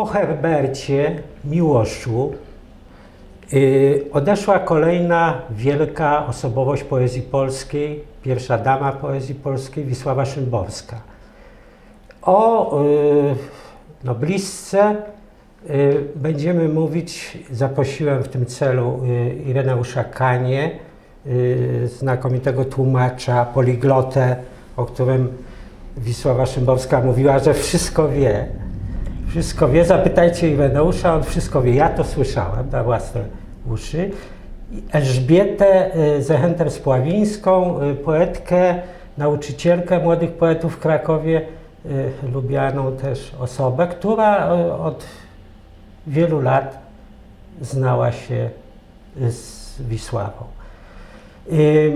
po Herbercie Miłoszu y, odeszła kolejna wielka osobowość poezji polskiej, pierwsza dama poezji polskiej, Wisława Szymborska. O y, noblistce y, będziemy mówić, zaprosiłem w tym celu y, Ireneusza Kanie, y, znakomitego tłumacza, poliglotę, o którym Wisława Szymborska mówiła, że wszystko wie. Wszystko wie, zapytajcie Ireneusza, on wszystko wie. Ja to słyszałem na własne uszy. Elżbietę y, Zechenter-Spławińską, y, poetkę, nauczycielkę młodych poetów w Krakowie, y, lubianą też osobę, która od wielu lat znała się z Wisławą.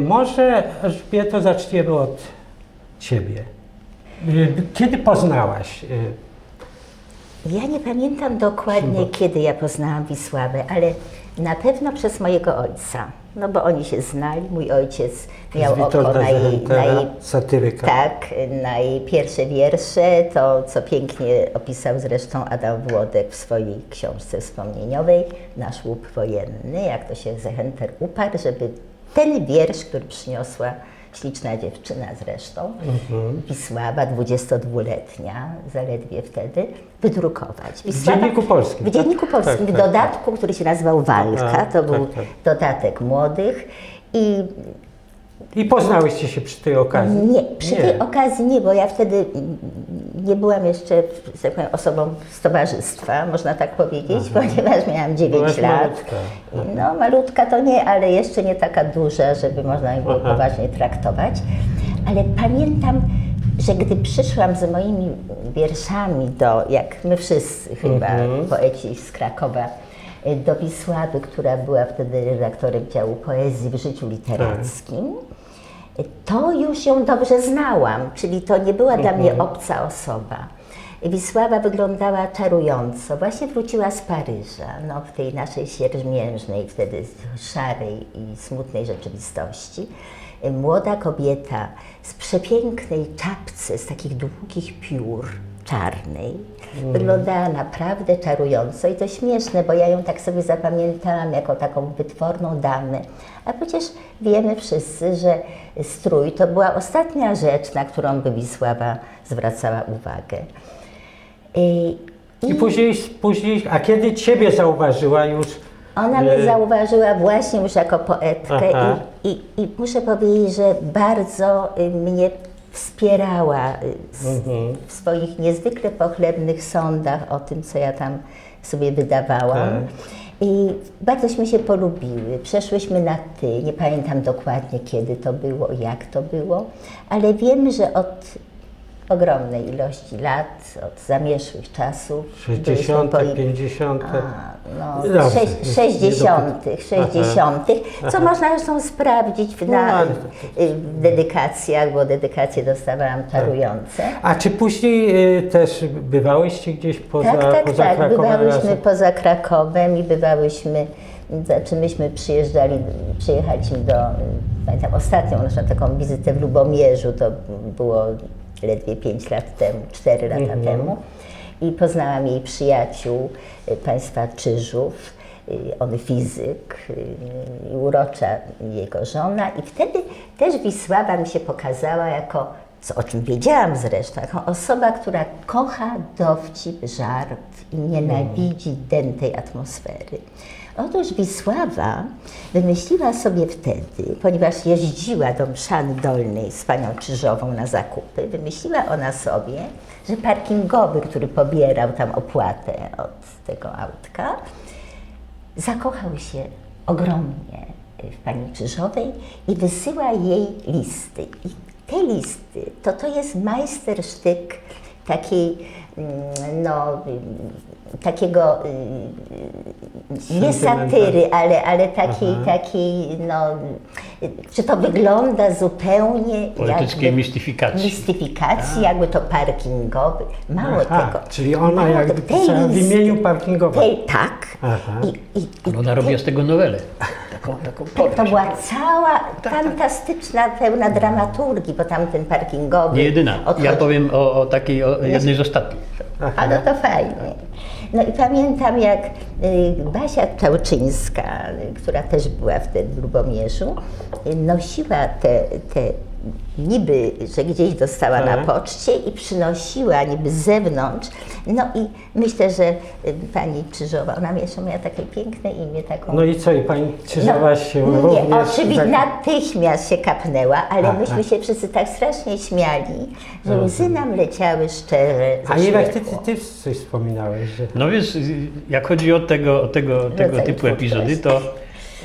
Może Elżbieto zaczniemy od Ciebie. Kiedy poznałaś? Ja nie pamiętam dokładnie, kiedy ja poznałam Wisławę, ale na pewno przez mojego ojca. No bo oni się znali. Mój ojciec miał oko na jej, na jej satyryka. Tak, na jej pierwsze wiersze, to co pięknie opisał zresztą Adam Włodek w swojej książce wspomnieniowej, Nasz łup wojenny, jak to się Zechenter uparł, żeby ten wiersz, który przyniosła śliczna dziewczyna zresztą, Mhm. Wisława, 22-letnia, zaledwie wtedy, wydrukować. W Dzienniku Polskim, W Dzienniku tak? Polskim, Tak, w tak, dodatku, który się nazywał Walka, Aha, to tak, był tak. dodatek młodych i I poznałyście się przy tej okazji? nie, przy tej okazji nie, bo ja wtedy nie byłam jeszcze tak powiem, osobą z towarzystwa, można tak powiedzieć, ponieważ miałam 9 Byłaś lat. malutka. No malutka to nie, ale jeszcze nie taka duża, żeby można ją było Aha. poważnie traktować. Ale pamiętam, że gdy przyszłam z moimi wierszami do, jak my wszyscy chyba, poeci z Krakowa, do Wisławy, która była wtedy redaktorem działu poezji w życiu literackim, to już ją dobrze znałam, czyli to nie była dla mnie obca osoba. Wisława wyglądała czarująco. Właśnie wróciła z Paryża, no, w tej naszej siermiężnej, wtedy szarej i smutnej rzeczywistości. Młoda kobieta z przepięknej czapce, z takich długich piór, czarnej. Wyglądała naprawdę czarująco i to śmieszne, bo ja ją tak sobie zapamiętałam jako taką wytworną damę. A przecież wiemy wszyscy, że strój to była ostatnia rzecz, na którą by Wisława zwracała uwagę. I, I później, później, a kiedy Ciebie zauważyła już? Ona e, mnie zauważyła właśnie już jako poetkę i, i, i muszę powiedzieć, że bardzo y, mnie wspierała y, Mhm. w swoich niezwykle pochlebnych sądach o tym, co ja tam sobie wydawałam. Tak. I bardzоśmy się polubiły. Przeszłyśmy na ty. Nie pamiętam dokładnie, kiedy to było, jak to było, ale wiem, że od ogromnej ilości lat, od zamierzchłych czasów. byliśmy 60., poi- 50. a, no, Dobrze, sześć- nie- nie 60., dopyt- 60., co można zresztą sprawdzić w, No, na, y, w dedykacjach, bo dedykacje dostawałam czarujące. A czy później y, też bywałyście gdzieś poza, tak, tak, poza tak. Krakowem Bywałyśmy razem? poza Krakowem i bywałyśmy, znaczy myśmy przyjeżdżali, przyjechaliśmy do, pamiętam ostatnią naszą taką wizytę w Lubomierzu, to było ledwie 5 lat temu, 4 lata Mhm. temu i poznałam jej przyjaciół, y, państwa Czyżów, y, on fizyk y, urocza jego żona i wtedy też Wisława mi się pokazała jako, co, o czym wiedziałam zresztą, jako osoba, która kocha dowcip, żart i nienawidzi dętej atmosfery. Otóż Wisława wymyśliła sobie wtedy, ponieważ jeździła do Mszany Dolnej z panią Czyżową na zakupy, wymyśliła ona sobie, że parkingowy, który pobierał tam opłatę od tego autka, zakochał się ogromnie w pani Krzyżowej i wysyła jej listy. I te listy to to jest majstersztyk takiej, mm, no, takiego y, nie satyry, ale, ale takiej, takiej, no, y, że to wygląda zupełnie jakby- mistyfikacji. mistyfikacji, jakby to parkingowy. Mało Aha, tego. czyli ona jakby pisała w imieniu parkingowym. Tej, tak. Aha. I, i, i Ona robiła z tego nowelę. Taką, taką to powieść. była cała fantastyczna, pełna dramaturgii, bo tam ten parkingowy. Nie jedyna. odchodzi- Ja powiem o, o takiej, o jednej z ostatnich. A no to fajnie. No i pamiętam, jak y, Basia Czałczyńska, y, która też była wtedy w Lubomierzu, y, nosiła te, te niby, że gdzieś dostała na Tak. poczcie i przynosiła niby z zewnątrz. No i myślę, że y, pani Krzyżowa, ona jeszcze miała takie piękne imię, taką No i co, i pani Krzyżowa się nie, również... oczywiście natychmiast się kapnęła, ale A, myśmy a. się wszyscy tak strasznie śmiali, że łzy nam leciały szczerze ze A jednak ty, ty, ty coś wspominałeś, że... No więc y, jak chodzi o tego, o tego, tego Rodzaj typu epizody, to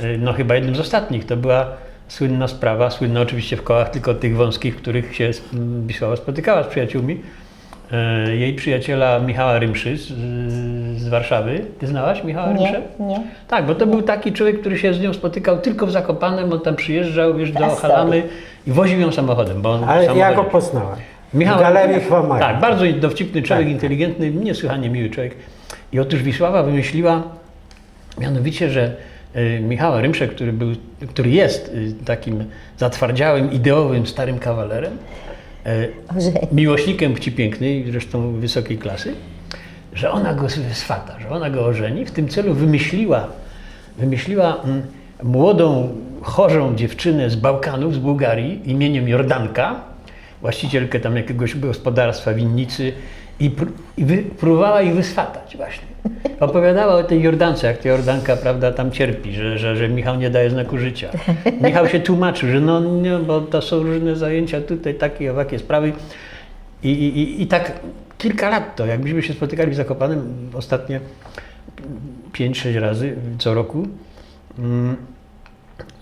y, no chyba jednym z ostatnich to była słynna sprawa, słynna oczywiście w kołach tylko tych wąskich, w których się Wisława spotykała z przyjaciółmi. E, Jej przyjaciela Michała Rymszy z, z Warszawy. Ty znałaś Michała Rymszę? Nie, nie. Tak, bo to był taki człowiek, który się z nią spotykał tylko w Zakopanem, on tam przyjeżdżał wiesz, do. Halamy i woził ją samochodem, bo on Ale ja go poznałem. Michał, w galerii. Tak, bardzo dowcipny człowiek, Tak. inteligentny, niesłychanie miły człowiek. I otóż Wisława wymyśliła mianowicie, że Michała Rymsze, który, był, który jest y, takim zatwardziałym, ideowym, starym kawalerem, Że miłośnikiem płci pięknej, zresztą wysokiej klasy, że ona go swata, że ona go ożeni. W tym celu wymyśliła, wymyśliła mm, młodą, chorzą dziewczynę z Bałkanów, z Bułgarii, imieniem Jordanka, właścicielkę tam jakiegoś gospodarstwa winnicy i, pró- i wy, próbowała ich wyswatać właśnie. Opowiadała o tej Jordance, jak ta Jordanka, prawda, tam cierpi, że, że, że Michał nie daje znaku życia. Michał się tłumaczył, że no nie, bo to są różne zajęcia tutaj, takie owakie sprawy. I, i, i, tak kilka lat to, jak myśmy się spotykali w Zakopanem ostatnie 5-6 razy co roku, mm,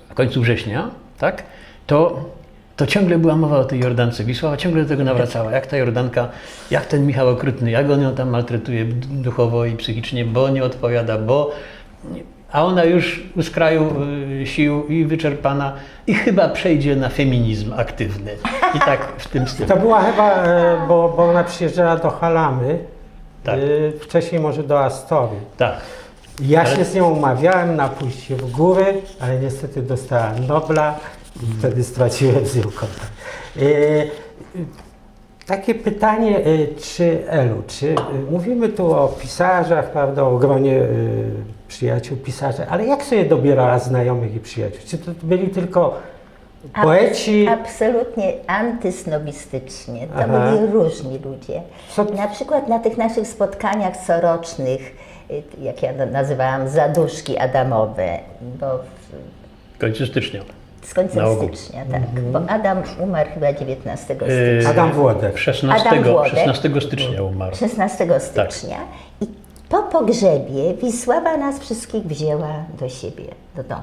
w końcu września, tak, to, to ciągle była mowa o tej Jordance. Wisława ciągle do tego nawracała. Jak ta Jordanka, jak ten Michał okrutny, jak on ją tam maltretuje duchowo i psychicznie, bo nie odpowiada, bo... A ona już u skraju y, sił i wyczerpana i chyba przejdzie na feminizm aktywny. I tak w tym stylu. To była chyba, e, bo, bo ona przyjeżdżała do Halamy, Tak. e, wcześniej może do Astorii. Tak. Ja Ale- się z nią umawiałem na pójście w góry, ale niestety dostała Nobla i wtedy straciłem z nią kontakt. E, Takie pytanie, e, czy Elu, czy e, mówimy tu o pisarzach, prawda, o gronie przyjaciół pisarzy, ale jak sobie dobierała znajomych i przyjaciół? Czy to byli tylko poeci? Absolutnie antysnobistycznie. To Aha. byli różni ludzie. Co- Na przykład na tych naszych spotkaniach corocznych, jak ja na- nazywałam zaduszki adamowe, bo końcu stycznia. Z końcem Na ogół. stycznia, tak. Bo Adam umarł chyba 19 Yy, stycznia. Adam Włodek. 16, Adam Włodek. 16 stycznia umarł. 16 stycznia. I po pogrzebie Wisława nas wszystkich wzięła do siebie, do domu.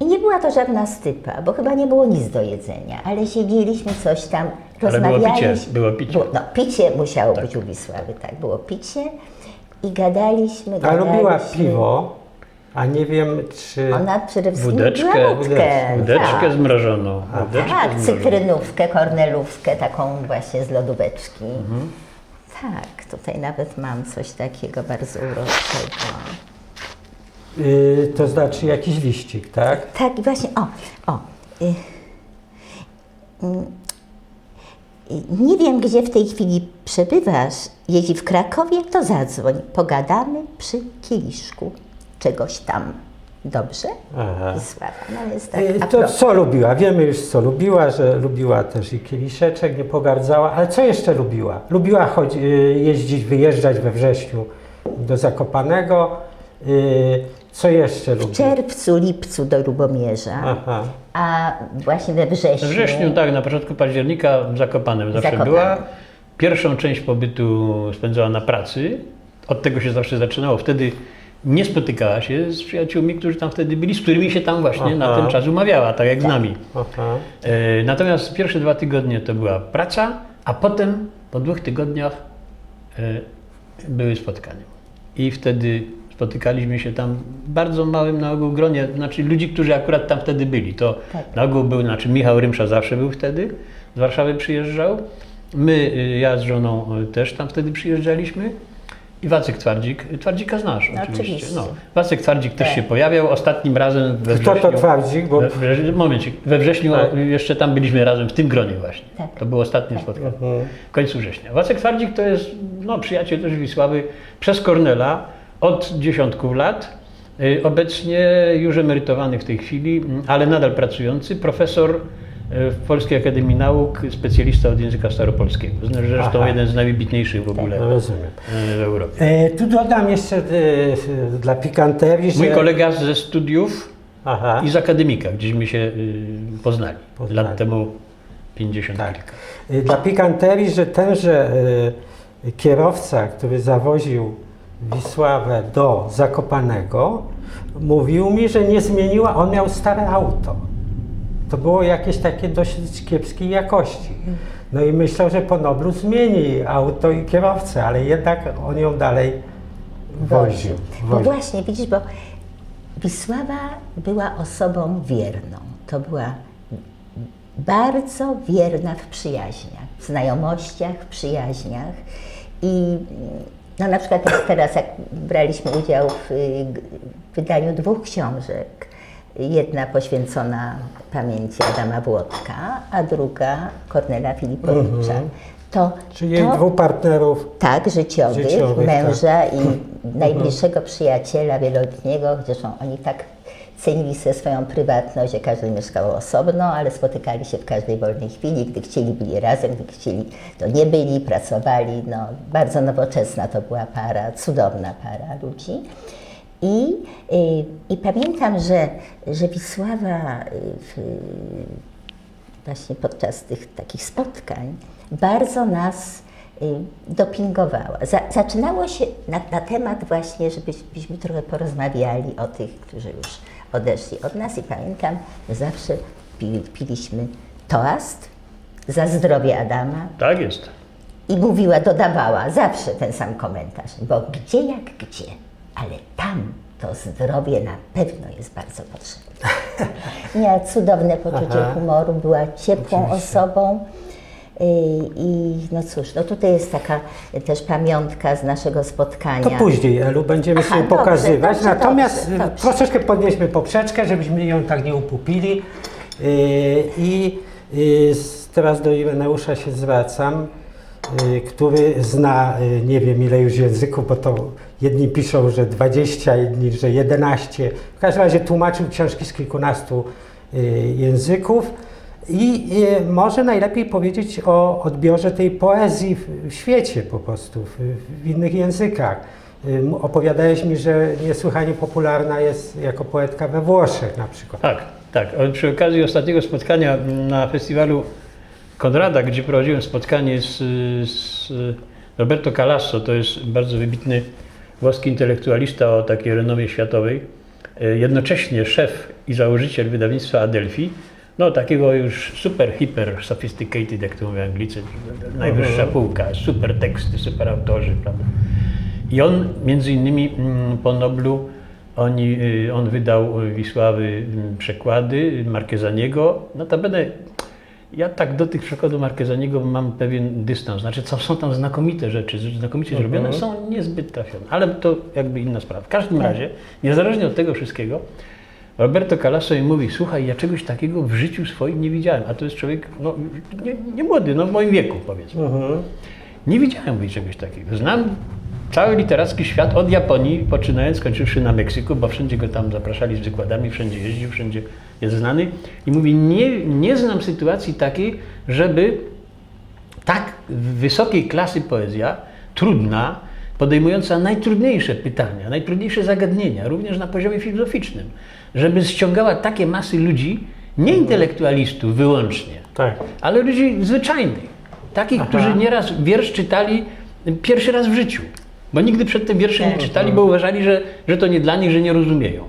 I nie była to żadna stypa, bo chyba nie było nic do jedzenia, ale siedzieliśmy coś tam, Ale było rozmawialiśmy. picie, było picie. No, picie musiało Tak. być u Wisławy, tak, było picie i gadaliśmy, A gadaliśmy. lubiła piwo, a nie wiem, czy... Ona przede wszystkim Wódeczkę, wódkę. wódeczkę tak. zmrożoną. Wódeczkę Tak, zmrożoną. cytrynówkę, kornelówkę, taką właśnie z lodóweczki. Mhm. Tak, tutaj nawet mam coś takiego bardzo uroczego. y, to znaczy jakiś liścik, tak? Tak, i właśnie, o, o. Y, mm, y, nie wiem, gdzie w tej chwili przebywasz. Jeśli w Krakowie, to zadzwoń. Pogadamy przy kieliszku czegoś tam. Dobrze? Aha. No jest tak. Y, a To propos. co lubiła? Wiemy już co lubiła, że lubiła też i kieliszeczek, nie pogardzała, ale co jeszcze lubiła? Lubiła chodzi, y, jeździć, wyjeżdżać we wrześniu do Zakopanego. Y, Co jeszcze W lubiła? czerwcu, lipcu do Lubomierza, Aha. a właśnie we wrześniu. We wrześniu, tak, na początku października w Zakopanem zawsze Zakopanem. była. Pierwszą część pobytu spędzała na pracy. Od tego się zawsze zaczynało. Wtedy nie spotykała się z przyjaciółmi, którzy tam wtedy byli, z którymi się tam właśnie na Aha. ten czas umawiała, tak jak z nami. Aha. E, Natomiast pierwsze dwa tygodnie to była praca, a potem po dwóch tygodniach e, były spotkania. I wtedy spotykaliśmy się tam w bardzo małym na ogół gronie, znaczy ludzi, którzy akurat tam wtedy byli. To Tak. na ogół był, znaczy Michał Rymsza zawsze był wtedy, z Warszawy przyjeżdżał. My, y, ja z żoną y, też tam wtedy przyjeżdżaliśmy. I Wacek Twardzik. Twardzik znasz No, oczywiście. oczywiście. No. Wacek Twardzik też Tak. się pojawiał. Ostatnim razem we Kto wrześniu. to Twardzik? Bo... We, we, momencik, we wrześniu Tak. jeszcze tam byliśmy razem w tym gronie właśnie. Tak. To było ostatnie spotkanie. W końcu września. Wacek Twardzik to jest no, przyjaciel też Wisławy przez Kornela od dziesiątków lat. Y, Obecnie już emerytowany w tej chwili, m, ale nadal pracujący, profesor w Polskiej Akademii Nauk, specjalista od języka staropolskiego. Zresztą Aha. jeden z najwybitniejszych w ogóle No, rozumiem. w Europie. E, tu dodam jeszcze e, dla pikanterii, że... Mój kolega ze studiów Aha. i z akademika, gdzieśmy się y, poznali, Poznali. lat temu 50 Tak. kilka. Y, Dla pikanterii, że tenże y, kierowca, który zawoził Wisławę do Zakopanego, mówił mi, że nie zmieniła, on miał stare auto. To było jakieś takie dosyć kiepskiej jakości. No i myślał, że po Noblu zmieni auto i kierowcę, ale jednak on ją dalej woził. No właśnie, widzisz, bo Wisława była osobą wierną. To była bardzo wierna w przyjaźniach, w znajomościach, w przyjaźniach. I no, na przykład teraz, jak braliśmy udział w y, wydaniu dwóch książek, jedna poświęcona pamięci Adama Włodka, a druga Kornela Filipowicza, to, Czyli to dwóch partnerów. tak, życiowych, Życiowych, męża i najbliższego przyjaciela wieloletniego, zresztą oni tak cenili sobie swoją prywatność, że każdy mieszkał osobno, ale spotykali się w każdej wolnej chwili, gdy chcieli byli razem, gdy chcieli to nie byli, pracowali, no bardzo nowoczesna to była para, cudowna para ludzi. I, y, i pamiętam, że, że Wisława y, w, właśnie podczas tych takich spotkań bardzo nas y, dopingowała. Za, zaczynało się na, na temat właśnie, żebyśmy trochę porozmawiali o tych, którzy już odeszli od nas i pamiętam, że zawsze pili, piliśmy toast za zdrowie Adama Tak jest. i mówiła, dodawała zawsze ten sam komentarz, bo gdzie jak gdzie, ale tam to zdrowie na pewno jest bardzo potrzebne. Miała cudowne poczucie Aha. humoru, była ciepłą Oczywiście. osobą. y, I no cóż, no tutaj jest taka też pamiątka z naszego spotkania. To później, Elu, będziemy Aha, sobie dobrze, pokazywać. dobrze, Natomiast dobrze, y, troszeczkę podnieśmy poprzeczkę, żebyśmy ją tak nie upupili. Yy, I s- teraz do Ireneusza się zwracam, który zna nie wiem ile już języków, bo to jedni piszą, że 20, inni, że 11. W każdym razie tłumaczył książki z kilkunastu yy, języków. I yy, może najlepiej powiedzieć o odbiorze tej poezji w, świecie po prostu, w, innych językach. Ym, Opowiadałeś mi, że niesłychanie popularna jest jako poetka we Włoszech na przykład. Tak, tak. Przy okazji ostatniego spotkania na festiwalu Konrada, gdzie prowadziłem spotkanie z, z Roberto Calasso, to jest bardzo wybitny włoski intelektualista o takiej renomie światowej, e, jednocześnie szef i założyciel wydawnictwa Adelphi, no takiego już super, hiper sophisticated, jak to mówią Anglicy, najwyższa półka, super teksty, super autorzy, prawda. I on między innymi mm, po Noblu oni, y, on wydał y, Wisławy mm, przekłady Markezaniego. Notabene ja tak do tych przekładów Markezaniego mam pewien dystans. Znaczy co, są tam znakomite rzeczy, znakomicie zrobione, są niezbyt trafione. Ale to jakby inna sprawa. W każdym razie, niezależnie od tego wszystkiego, Roberto Calasso mi mówi, słuchaj, ja czegoś takiego w życiu swoim nie widziałem. A to jest człowiek, no nie, nie młody, no w moim wieku powiedzmy. Nie widziałem mówi czegoś takiego. Znam cały literacki świat od Japonii, poczynając, skończywszy na Meksyku, bo wszędzie go tam zapraszali z wykładami, wszędzie jeździł, wszędzie jest znany. I mówi, nie, nie znam sytuacji takiej, żeby tak wysokiej klasy poezja, trudna, podejmująca najtrudniejsze pytania, najtrudniejsze zagadnienia, również na poziomie filozoficznym, żeby ściągała takie masy ludzi, nie intelektualistów wyłącznie, Tak. ale ludzi zwyczajnych. Takich, Aha. którzy nieraz wiersz czytali pierwszy raz w życiu. Bo nigdy przedtem wierszy nie czytali, bo uważali, że, że to nie dla nich, że nie rozumieją.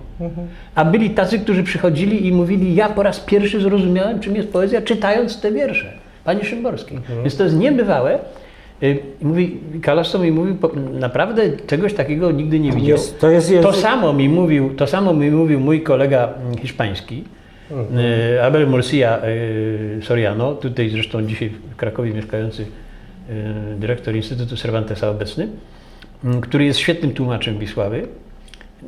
A byli tacy, którzy przychodzili i mówili, ja po raz pierwszy zrozumiałem, czym jest poezja, czytając te wiersze. Pani Szymborskiej. Więc to jest niebywałe. Y, Mówi, Kalasso mi mówił, naprawdę czegoś takiego nigdy nie widział. Jest- to jest to samo mi mówił, to samo mi mówił mój kolega hiszpański, y, Abel Murcia y, Soriano, tutaj zresztą dzisiaj w Krakowie mieszkający dyrektor Instytutu Cervantesa obecny. M, który jest świetnym tłumaczem Wisławy.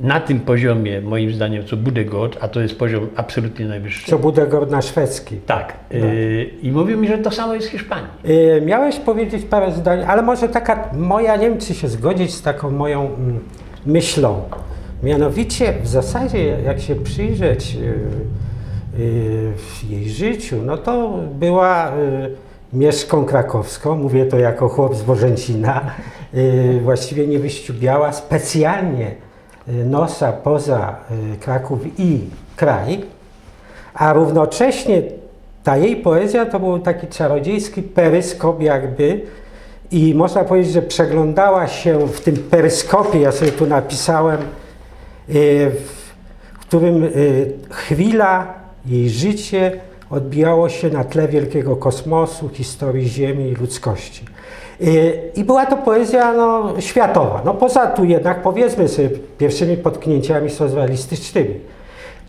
Na tym poziomie, moim zdaniem, co Budegod, a to jest poziom absolutnie najwyższy. Co Budegord na szwedzki. Tak. y, I mówił mi, że to samo jest w Hiszpanii. Y, Miałeś powiedzieć parę zdań, ale może taka moja, nie wiem czy się zgodzić z taką moją mm, myślą. Mianowicie w zasadzie jak się przyjrzeć y, y, w jej życiu, no to była y, mieszką krakowską, mówię to jako chłop z Bożęcina, y, właściwie nie wyściubiała specjalnie y, nosa poza y, Kraków i kraj, a równocześnie ta jej poezja to był taki czarodziejski peryskop jakby. I można powiedzieć, że przeglądała się w tym peryskopie, ja sobie tu napisałem, w którym chwila, jej życie odbijało się na tle wielkiego kosmosu, historii Ziemi i ludzkości. I była to poezja no, światowa. No, poza tu jednak, powiedzmy sobie, pierwszymi potknięciami socjalistycznymi.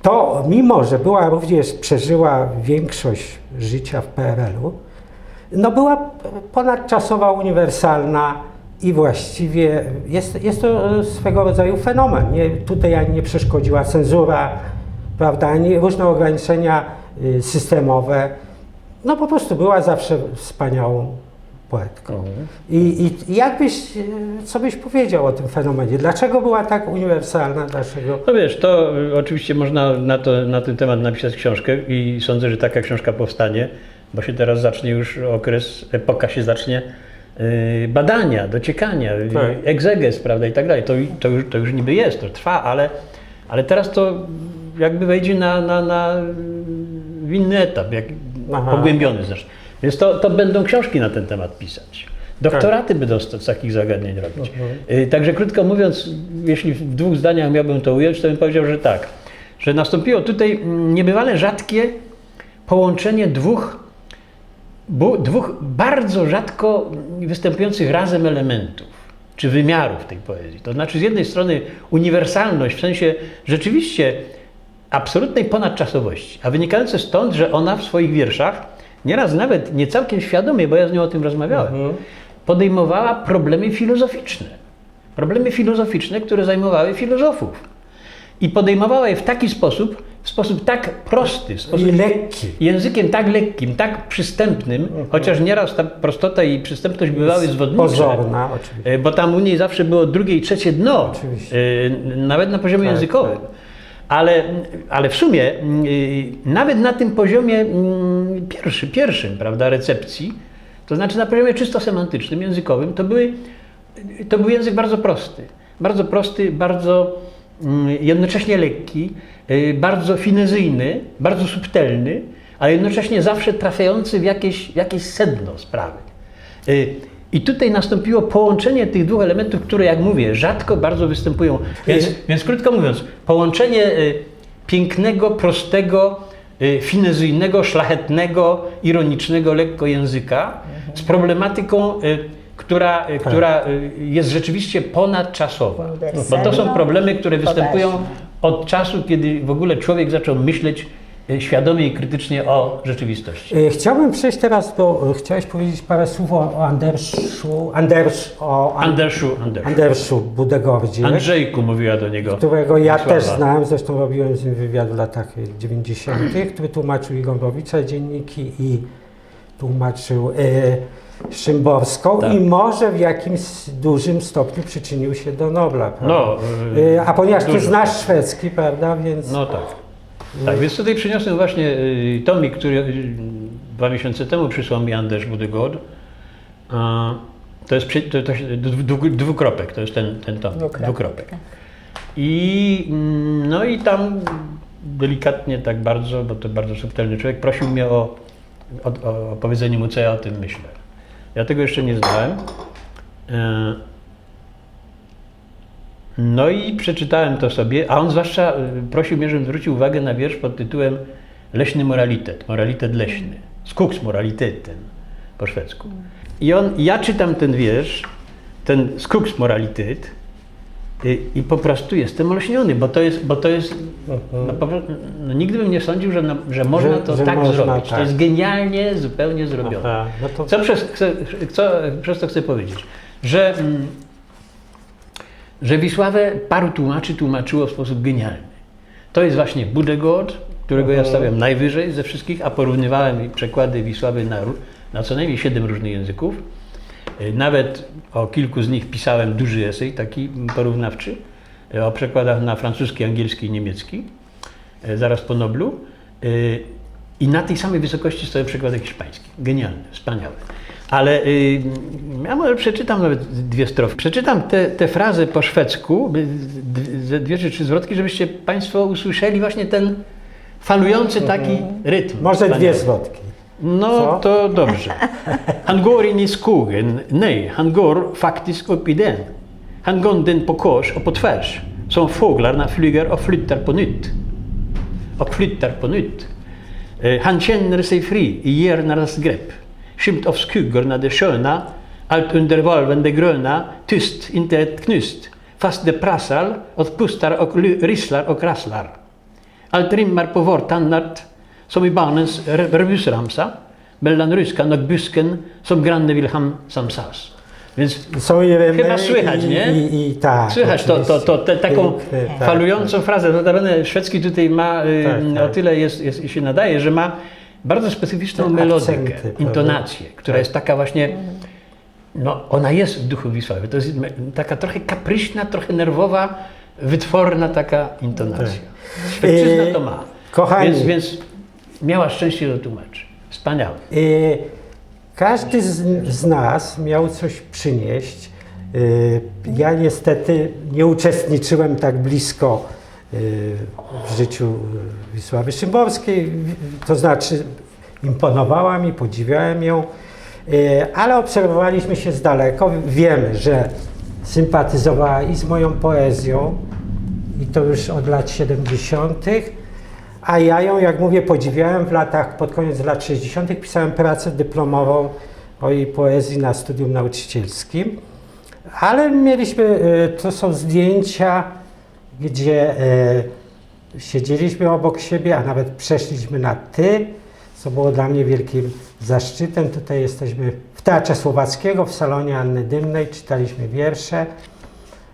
To mimo, że była również, przeżyła większość życia w PRL-u, no była ponadczasowa, uniwersalna i właściwie jest, jest to swego rodzaju fenomen. Nie, tutaj ani nie przeszkodziła cenzura, prawda, ani różne ograniczenia systemowe. No po prostu była zawsze wspaniałą poetką. I, i, i jakbyś, y, co byś powiedział o tym fenomenie? Dlaczego była tak uniwersalna? Dlaczego? No wiesz, to y, oczywiście można na, to, na ten temat napisać książkę i sądzę, że taka książka powstanie, bo się teraz zacznie już okres, epoka się zacznie y, badania, dociekania, y, Tak. egzeges, prawda, i tak dalej. To, to, już, to już niby jest, to trwa, ale, ale teraz to jakby wejdzie na, na, na w inny etap, jak, Aha. pogłębiony zresztą. Więc to, to będą książki na ten temat pisać. Doktoraty będą z, takich zagadnień robić. Y, Także krótko mówiąc, jeśli w dwóch zdaniach miałbym to ująć, to bym powiedział, że tak, że nastąpiło tutaj mm, niebywale rzadkie połączenie dwóch, dwóch bardzo rzadko występujących razem elementów czy wymiarów tej poezji. To znaczy z jednej strony uniwersalność w sensie rzeczywiście absolutnej ponadczasowości, a wynikające stąd, że ona w swoich wierszach, nieraz nawet nie całkiem świadomie, bo ja z nią o tym rozmawiałem, podejmowała problemy filozoficzne. Problemy filozoficzne, które zajmowały filozofów. I podejmowała je w taki sposób, w sposób tak prosty, w sposób I lekki. językiem tak lekkim, tak przystępnym, chociaż nieraz ta prostota i przystępność bywały zwodnicze. Pozorna, oczywiście. E, Bo tam u niej zawsze było drugie i trzecie dno, Oczywiście. e, nawet na poziomie Tak, językowym. Ale, ale w sumie mm, y, nawet na tym poziomie mm, pierwszy, pierwszym prawda, recepcji, to znaczy na poziomie czysto semantycznym, językowym, to, były, to był język bardzo prosty. Bardzo prosty, bardzo mm, jednocześnie lekki, y, bardzo finezyjny, bardzo subtelny, ale jednocześnie zawsze trafiający w jakieś, jakieś sedno sprawy. Y, I tutaj nastąpiło połączenie tych dwóch elementów, które, jak mówię, rzadko bardzo występują. Więc, więc krótko mówiąc, połączenie y, pięknego, prostego, y, finezyjnego, szlachetnego, ironicznego, lekko języka z problematyką, y, która, y, która y, jest rzeczywiście ponadczasowa. Bo to są problemy, które występują Poważne. od czasu, kiedy w ogóle człowiek zaczął myśleć y, świadomie i krytycznie o rzeczywistości. Y, Chciałbym przejść teraz, bo y, chciałeś powiedzieć parę słów o, Anderszu, Anders, o An- Anderszu, Anderszu. Anderszu Budegordzie, Andrzejku mówiła do niego. którego ja Wisława. też znałem, zresztą robiłem z nim wywiad w latach 90., który tłumaczył i Gombrowicza dzienniki i tłumaczył y, Szymborską Tak. i może w jakimś dużym stopniu przyczynił się do Nobla. Prawda? No, Y, A ponieważ ty znasz szwedzki, prawda, więc... No tak. Tak, więc tutaj przyniosłem właśnie y, tomik, który y, dwa miesiące temu przysłał mi Anders Budegod. A, To jest to, to, dwukropek, to jest ten, ten tom, Dwukropek, dwukropek. tak. I, mm, no i tam delikatnie tak bardzo, bo to bardzo subtelny człowiek, prosił mnie o, o, o powiedzenie mu, co ja o tym myślę. Ja tego jeszcze nie znałem. No i przeczytałem to sobie, a on zwłaszcza y, prosił mnie, żebym zwrócił uwagę na wiersz pod tytułem Leśny moralitet, moralitet leśny, skux moralitetem po szwedzku. I on, ja czytam ten wiersz, ten skux moralitet y, i po prostu jestem olśniony, bo to jest, bo to jest no, po, prostu- no, nigdy bym nie sądził, że, no, że można Że- to że tak można zrobić. To tak. jest genialnie, zupełnie zrobione. Aha, no to- Co przez, chcę, co przez to chcę powiedzieć? Że mm, że Wisławę paru tłumaczy tłumaczyło w sposób genialny. To jest właśnie Budegod, którego ja stawiam najwyżej ze wszystkich, a porównywałem przekłady Wisławy na, na co najmniej siedem różnych języków. Y, Nawet o kilku z nich pisałem duży esej, taki porównawczy, y, o przekładach na francuski, angielski i niemiecki, y, zaraz po Noblu. I na tej samej wysokości stoją przekłady hiszpańskie. Genialne, wspaniałe. Ale y, ja może przeczytam nawet dwie strofy. Przeczytam tę te, frazę po szwedzku, ze dwie czy trzy zwrotki, żebyście Państwo usłyszeli właśnie ten falujący taki rytm. Może wspaniały. dwie zwrotki. No Co? to dobrze. Han går in i skogen. Nej, han går faktiskt upp i den. Han går den på kors och på tvärs. Som fåglarna flyger och flyttar på nytt. Och flyttar på nytt. Eh, Han känner sig fri i hjärnornas grepp. Skymt av skuggorna det sköna. Allt under valven det gröna. Tyst, inte ett knyst. Fast det prasslar och pustar och risslar och rasslar. Allt rimmar på vartannat som i barnens re- rebusramsa mellan ryskan och busken som granne vill ham samsas. Więc Chyba słychać, i, nie? I, i tak. słychać to, to, to, te, taką tak, falującą frazę. Notabene szwedzki tutaj ma, tak. o tyle jest, jest, się nadaje, że ma bardzo specyficzną Te melodykę, akcenty, prawda? intonację, która Tak. jest taka właśnie, no ona jest w duchu Wisławy. To jest taka trochę kapryśna, trochę nerwowa, wytworna taka intonacja. Szwedczyzna Yy, to ma. kochani. Więc, więc miała szczęście do tłumaczy. Wspaniałe. Y, Każdy z, z nas miał coś przynieść. Y, Ja niestety nie uczestniczyłem tak blisko w życiu Wisławy Szymborskiej, to znaczy imponowała mi, podziwiałem ją, y, ale obserwowaliśmy się z daleko. Wiemy, że sympatyzowała i z moją poezją, i to już od lat 70., a ja ją, jak mówię, podziwiałem w latach, pod koniec lat 60. pisałem pracę dyplomową o jej poezji na studium nauczycielskim, ale mieliśmy, e, to są zdjęcia, gdzie e, siedzieliśmy obok siebie, a nawet przeszliśmy na ty, co było dla mnie wielkim zaszczytem. Tutaj jesteśmy w Teatrze Słowackiego, w salonie Anny Dymnej, czytaliśmy wiersze.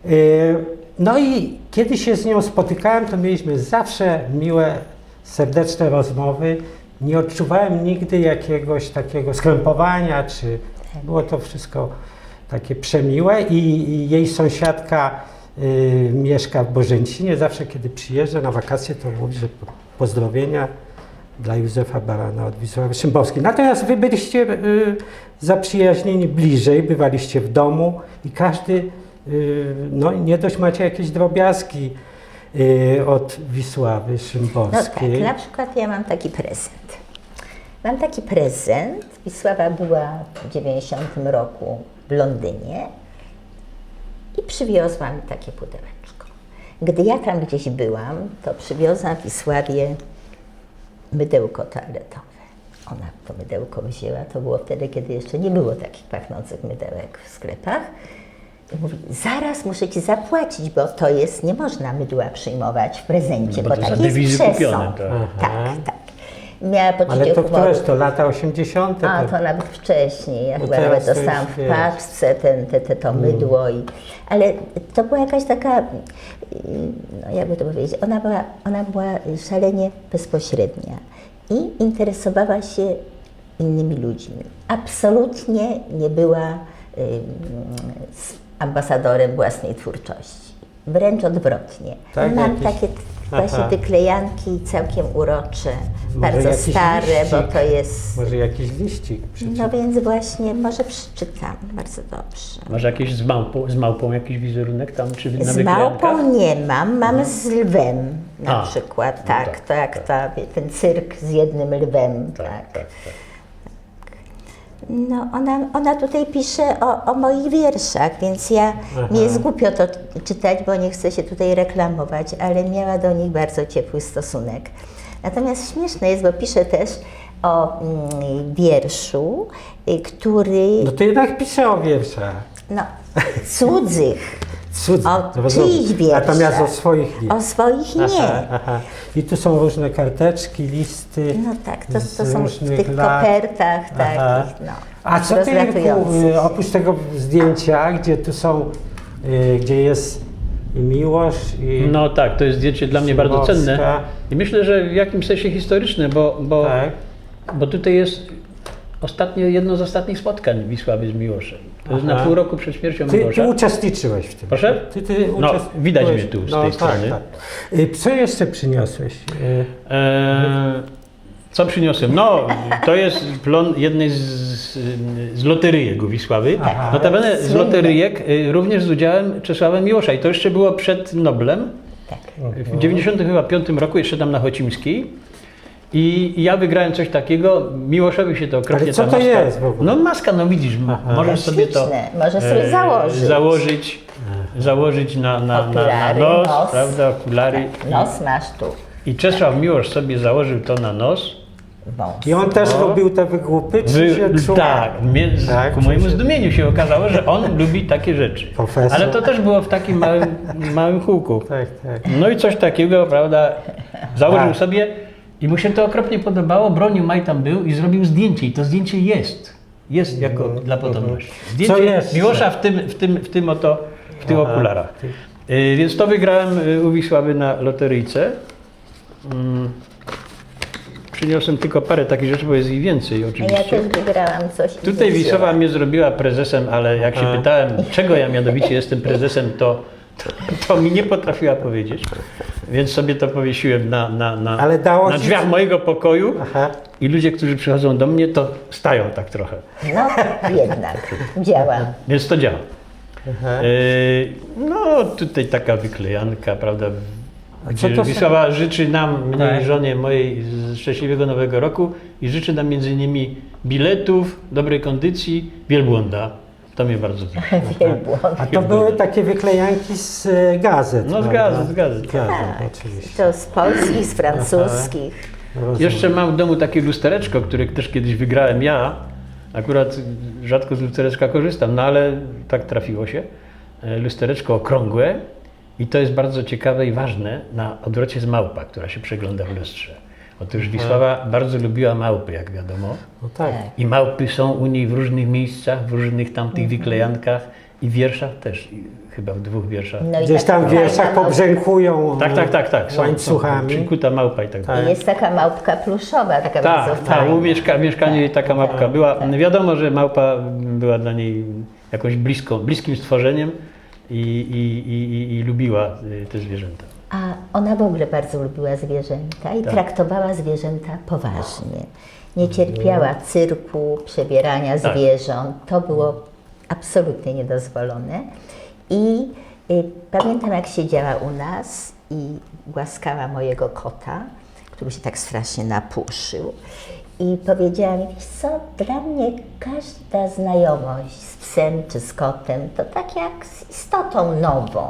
Yy, No i kiedy się z nią spotykałem, to mieliśmy zawsze miłe, serdeczne rozmowy. Nie odczuwałem nigdy jakiegoś takiego skrępowania, czy było to wszystko takie przemiłe. I, i jej sąsiadka yy, mieszka w Bożęcinie. Zawsze, kiedy przyjeżdża na wakacje, to mówi, że po- pozdrowienia dla Józefa Barana od Wisławy Szymborskiej. Natomiast wy byliście y, zaprzyjaźnieni bliżej, bywaliście w domu i każdy, y, no nie dość macie jakieś drobiazgi y, od Wisławy No tak, Szymborskiej. na przykład ja mam taki prezent. Mam taki prezent. Wisława była w 90 roku w Londynie i przywiozła mi takie pudełeczko. Gdy ja tam gdzieś byłam, to przywiozłam Wisławie mydełko toaletowe. Ona to mydełko wzięła, to było wtedy, kiedy jeszcze nie było takich pachnących mydełek w sklepach. I mówi, zaraz muszę Ci zapłacić, bo to jest, nie można mydła przyjmować w prezencie, Bo bo, to za taki jest przesąd. tak. Tak, tak. Miała poczucie Ale to humoru. któreś to lata 80. A, to- nawet wcześniej. Ja Bo chyba teraz to dostałam już w wiesz. paczce ten, te, te, to mydło. I, ale to była jakaś taka, y, no jakby to powiedzieć, ona była, ona była szalenie bezpośrednia i interesowała się innymi ludźmi. Absolutnie nie była y, ambasadorem własnej twórczości. Wręcz odwrotnie. Tak, Mam jakieś- takie właśnie te klejanki całkiem urocze, Może bardzo jakiś stare, bo liścik? to jest Może jakiś liścik no przeczytał. więc właśnie, może przeczytam, bardzo dobrze. Masz jakieś z małpą, z małpą jakiś wizerunek tam, czy na Z małpą nie mam, mam z lwem na A, przykład, no tak, tak, to jak ta, ten cyrk z jednym lwem, tak. Tak, tak, tak. No ona, ona tutaj pisze o, o moich wierszach, więc ja, mi jest głupio to czytać, bo nie chcę się tutaj reklamować, ale miała do nich bardzo ciepły stosunek. Natomiast śmieszne jest, bo pisze też o mm, wierszu, y, który, No to jednak piszę o wierszach. no, cudzych, Cudze. O wierszach. Natomiast o swoich nie. O swoich nie. Aha, aha. I tu są różne karteczki, listy. No tak, to, to są w tych lat. kopertach Aha. takich, no. A co ty, oprócz tego zdjęcia, gdzie tu są, y, gdzie jest i Miłosz, i No tak, to jest zdjęcie dla mnie bardzo cenne. I myślę, że w jakimś sensie historyczne, bo, bo, tak. bo tutaj jest ostatnie, jedno z ostatnich spotkań Wisławy z Miłoszem. Aha. na pół roku przed śmiercią Ty, ty uczestniczyłeś w tym. Proszę? Ty, ty No, widać mnie tu z no, tej tak, strony. Tak. Y, Co jeszcze przyniosłeś? Y, Eee, co przyniosłem? No, to jest plon jednej z, z loteryjek u Wisławy. Aha. Notabene z loteryjek y, również z udziałem Czesława Miłosza. I to jeszcze było przed Noblem. Tak. W 95 roku, jeszcze tam na Chocimskiej. I ja wygrałem coś takiego, Miłoszowi się to okropnie Ale co ta to maska... jest w ogóle? No maska, no widzisz, Aha. możesz sobie to Śliczne. Może sobie e, założyć. założyć, założyć na, na, na, na Okulary, nos, nos. prawda, okulary. Nos masz tu. I Czesław Miłosz sobie założył to na nos. Wąs. I on też lubił te wygłupy, czy Wy, się czuł? tak, mnie, z, Tak, ku mojemu się- zdumieniu się okazało, że on lubi takie rzeczy. Profesor. Ale to też było w takim małym, małym kółku. Tak, tak. No i coś takiego, prawda, założył Tak. sobie i mu się to okropnie podobało, bronił Maj tam był i zrobił zdjęcie i to zdjęcie jest. Jest jako dla potomności. Zdjęcie Co jest? Miłosza w tym, w tym, w tym oto, w tych Aha. okularach. Y, Więc to wygrałem y, u Wisławy na loteryjce. Mm. Przyniosłem tylko parę takich rzeczy, bo jest ich więcej A ja oczywiście. też wygrałam coś. Tutaj Wisława mnie zrobiła prezesem, ale jak się pytałem, czego ja mianowicie jestem prezesem, to, to, to mi nie potrafiła powiedzieć. Więc sobie to powiesiłem na, na, na, Ale dało na ci- drzwiach mojego pokoju Aha. i ludzie, którzy przychodzą do mnie, to stają tak trochę. No jednak działa. Więc to działa. Aha. Yy, no tutaj taka wyklejanka, prawda? Gdzie to są- Wisława życzy nam, mnie Tak. i żonie mojej z- szczęśliwego nowego roku i życzy nam między innymi biletów, dobrej kondycji, wielbłąda. To mnie bardzo. Wielbłąd. A to były takie wyklejanki z e, gazet. No, z prawda? gazet, z gazet. Z gazet, Tak. oczywiście. To z polskich, z francuskich. Rozumiem. Jeszcze mam w domu takie lustereczko, które też kiedyś wygrałem ja. Akurat rzadko z lustereczka korzystam, no ale tak trafiło się. E, Lustereczko okrągłe i to jest bardzo ciekawe i ważne. Na odwrocie jest małpa, która się przegląda w lustrze. Otóż Wisława bardzo lubiła małpy, jak wiadomo. No tak. Tak. I małpy są u niej w różnych miejscach, w różnych tamtych wyklejankach i w wierszach też. I chyba w dwóch wierszach. No i Gdzieś taka tam w wierszach pobrzękują Tak, tak, tak, tak. Są, są łańcuchami. przykuta małpa i tak dalej. I jest taka małpka pluszowa, taka bardzo Tak, tak, fajna. u mieszka, w mieszkaniu jej taka małpka była. Wiadomo, że małpa była dla niej jakąś bliską, bliskim stworzeniem i, i, i, i, i lubiła y, te zwierzęta. A ona w ogóle bardzo lubiła zwierzęta i Tak. traktowała zwierzęta poważnie. Nie cierpiała cyrku, przebierania Tak. zwierząt. To było absolutnie niedozwolone. I y, pamiętam, jak siedziała u nas i głaskała mojego kota, który się tak strasznie napuszył. I powiedziała mi, co, dla mnie każda znajomość z psem czy z kotem to tak jak z istotą nową.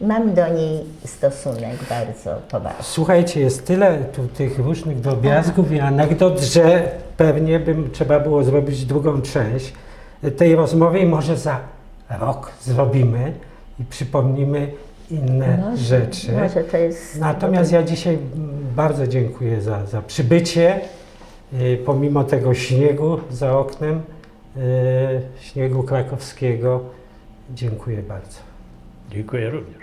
Mam do niej stosunek bardzo poważny. Słuchajcie, jest tyle tu tych różnych drobiazgów i anegdot, że pewnie bym trzeba było zrobić drugą część tej rozmowy i może za rok zrobimy i przypomnimy inne Może- rzeczy. Może to jest. Natomiast ja dzisiaj bardzo dziękuję za, za przybycie, y, pomimo tego śniegu za oknem, y, śniegu krakowskiego. Dziękuję bardzo. Dziękuję również.